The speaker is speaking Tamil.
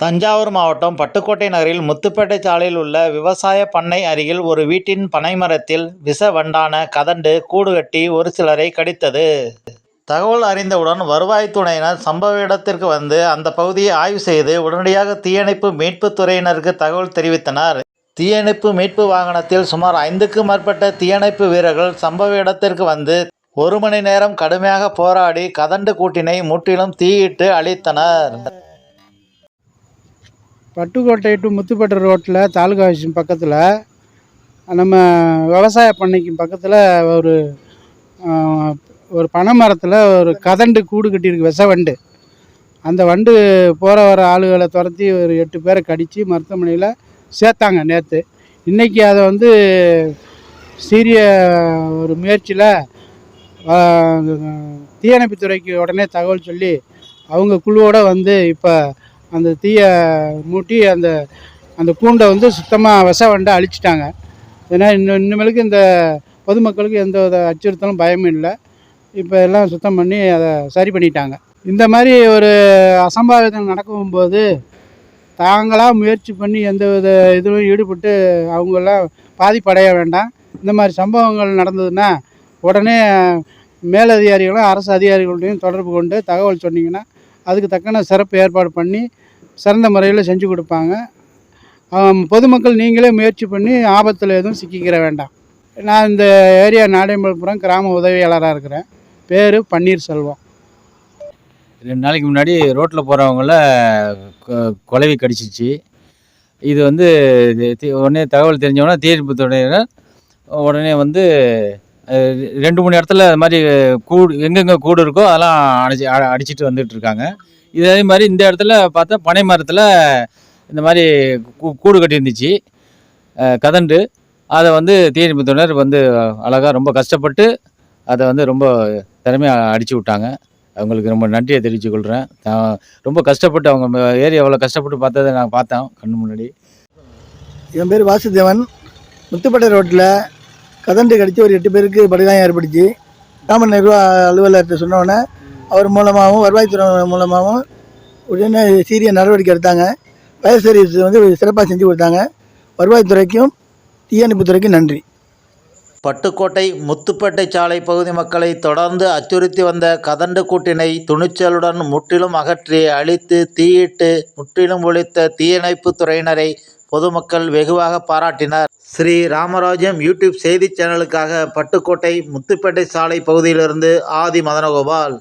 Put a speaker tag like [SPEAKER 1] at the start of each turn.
[SPEAKER 1] தஞ்சாவூர் மாவட்டம் பட்டுக்கோட்டை நகரில் முத்துப்பேட்டை சாலையில் உள்ள விவசாய பண்ணை அருகில் ஒரு வீட்டின் பனைமரத்தில் விஷ வண்டான கதண்டு கூடு கட்டி ஒரு சிலரை கடித்தது. தகவல் அறிந்தவுடன் வருவாய்த்துறையினர் சம்பவ இடத்திற்கு வந்து அந்த பகுதியை ஆய்வு செய்து உடனடியாக தீயணைப்பு மீட்புத் துறையினருக்கு தகவல் தெரிவித்தனர். தீயணைப்பு மீட்பு வாகனத்தில் சுமார் ஐந்துக்கும் மேற்பட்ட தீயணைப்பு வீரர்கள் சம்பவ இடத்திற்கு வந்து ஒரு மணி நேரம் கடுமையாக போராடி கதண்டு கூட்டினை முற்றிலும் தீயிட்டு அழித்தனர்.
[SPEAKER 2] பட்டுக்கோட்டை டு முத்துப்பேட்டை ரோட்டில் தாலுகா ஆஃபீஸ் பக்கத்தில் நம்ம விவசாய பண்ணைக்கு பக்கத்தில் ஒரு ஒரு பனை மரத்தில் ஒரு கதண்டு கூடு கட்டியிருக்கு விஷ வண்டு. அந்த வண்டு போகிற வர ஆளுகளை துரத்தி ஒரு எட்டு பேரை கடித்து மருத்துவமனையில் சேர்த்தாங்க நேற்று இன்றைக்கி அதை வந்து சீரிய ஒரு முயற்சியில் தீயணைப்புத்துறைக்கு உடனே தகவல் சொல்லி அவங்க குழுவோடு வந்து இப்போ அந்த தீயை மூட்டி அந்த அந்த பூண்டை வந்து சுத்தமாக விஷ வண்டை அழிச்சிட்டாங்க. ஏன்னா இன்னும் இன்னுமேலுக்கு இந்த பொதுமக்களுக்கு எந்த வித அச்சுறுத்தலும் பயமும் இல்லை. இப்போ எல்லாம் சுத்தம் பண்ணி அதை சரி பண்ணிட்டாங்க. இந்த மாதிரி ஒரு அசம்பாவிதம் நடக்கும்போது தாங்களாக முயற்சி பண்ணி எந்த வித இதுவும் ஈடுபட்டு அவங்கெல்லாம் பாதிப்படைய வேண்டாம். இந்த மாதிரி சம்பவங்கள் நடந்ததுன்னா உடனே மேலதிகாரிகளும் அரசு அதிகாரிகள்டையும் தொடர்பு கொண்டு தகவல் சொன்னிங்கன்னா அதுக்கு தக்கன சிறப்பு ஏற்பாடு பண்ணி சிறந்த முறையில் செஞ்சு கொடுப்பாங்க. பொதுமக்கள் நீங்களே முயற்சி பண்ணி ஆபத்தில் எதுவும் சிக்கிக்கிற வேண்டாம். நான் இந்த ஏரியா நாடையம்பலபுரம் கிராம உதவியாளராக இருக்கிறேன். பேர் பன்னீர்செல்வம்.
[SPEAKER 3] ரெண்டு நாளைக்கு முன்னாடி ரோட்டில் போகிறவங்கள குலவி கடிச்சிச்சு. இது வந்து இது தி- உடனே தகவல் தெரிஞ்சவொடனே தீர்ப்பு உடனே வந்து ரெண்டு மூணு இடத்துல அது மாதிரி கூடு எங்கெங்கே கூடு இருக்கோ அதெல்லாம் அடிச்சு அ- அடிச்சிட்டு வந்துட்டு இருக்காங்க இதே மாதிரி இந்த இடத்துல பார்த்தா பனை மரத்தில் இந்த மாதிரி கூடு கட்டியிருந்துச்சு. கதண்டு. அதை வந்து தீயணைப்பு வந்து அழகாக ரொம்ப கஷ்டப்பட்டு அதை வந்து ரொம்ப திறமையாக அடித்து விட்டாங்க. அவங்களுக்கு ரொம்ப நன்றியை தெரிவித்து கொள்கிறேன் ரொம்ப கஷ்டப்பட்டு அவங்க ஏரியா எவ்வளோ கஷ்டப்பட்டு பார்த்ததை நான் பார்த்தேன் கண்ணு முன்னாடி.
[SPEAKER 4] என் பேர் வாசுதேவன். முத்துப்பேட்டை ரோட்டில் கதண்டு கடித்து ஒரு எட்டு பேருக்கு படுகாயம் ஏற்பட்டுச்சு கிராம நிர்வாக அலுவலர்கிட்ட சொன்னோடனே அவர் மூலமாகவும் வருவாய்த்துறை மூலமாகவும் உடனே சீரிய நடவடிக்கை எடுத்தாங்க. ஃபயர் சர்வீஸ் வந்து சிறப்பாக செஞ்சு கொடுத்தாங்க. வருவாய்த்துறைக்கும் தீயணைப்புத்துறைக்கும் நன்றி.
[SPEAKER 1] பட்டுக்கோட்டை முத்துப்பேட்டை சாலை பகுதி மக்களை தொடர்ந்து அச்சுறுத்தி வந்த கதண்டு கூட்டினை துணிச்சலுடன் முற்றிலும் அகற்றி அழித்து தீயிட்டு முற்றிலும் ஒழித்த தீயணைப்பு துறையினரை பொதுமக்கள் வெகுவாக பாராட்டினர். ஸ்ரீ ராமராஜம் யூடியூப் செய்தி சேனலுக்காக பட்டுக்கோட்டை முத்துப்பேட்டை சாலை பகுதியிலிருந்து ஆதி மதனகோபால்.